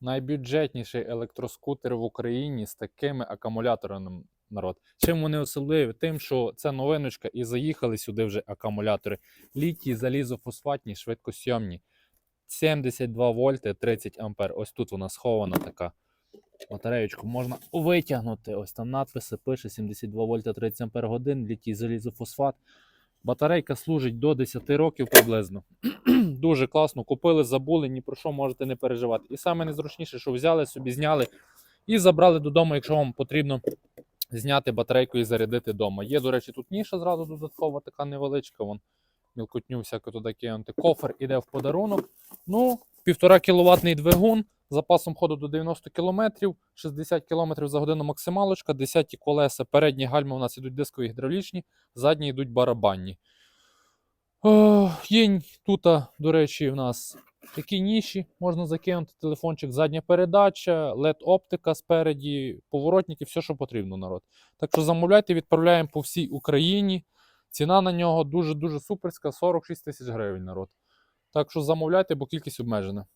найбюджетніший електроскутер в Україні з такими акумуляторами. Народ. Чим вони особливі? Тим, що це новиночка, і заїхали сюди вже акумулятори. Літій, залізофосфатні, швидкосйомні. 72 вольти, 30 ампер. Ось тут вона схована така. Батареєчку можна витягнути. Ось там надписи пише 72 вольта 30 ампер годин, літій залізофосфат. Батарейка служить до 10 років приблизно. Дуже класно. Купили, забули, ні про що можете не переживати. І саме незручніше, що взяли собі, зняли і забрали додому, якщо вам потрібно зняти батарейку і зарядити вдома. Є, до речі, тут ніша зразу додаткова, така невеличка. Вон мілкотню всяку туди кинути. Кофер іде в подарунок. Ну, 1,5 кіловатний двигун, запасом ходу до 90 км, 60 км за годину максималочка, 10 колеса, передні гальми у нас ідуть дискові гідравлічні, задні йдуть барабанні. Є тут, до речі, в нас такі ніші, можна закинути телефончик, задня передача, LED-оптика спереді, поворотники, все, що потрібно, народ. Так що замовляйте, відправляємо по всій Україні. Ціна на нього дуже-дуже суперська, 46 тисяч гривень, народ. Так що замовляйте, бо кількість обмежена.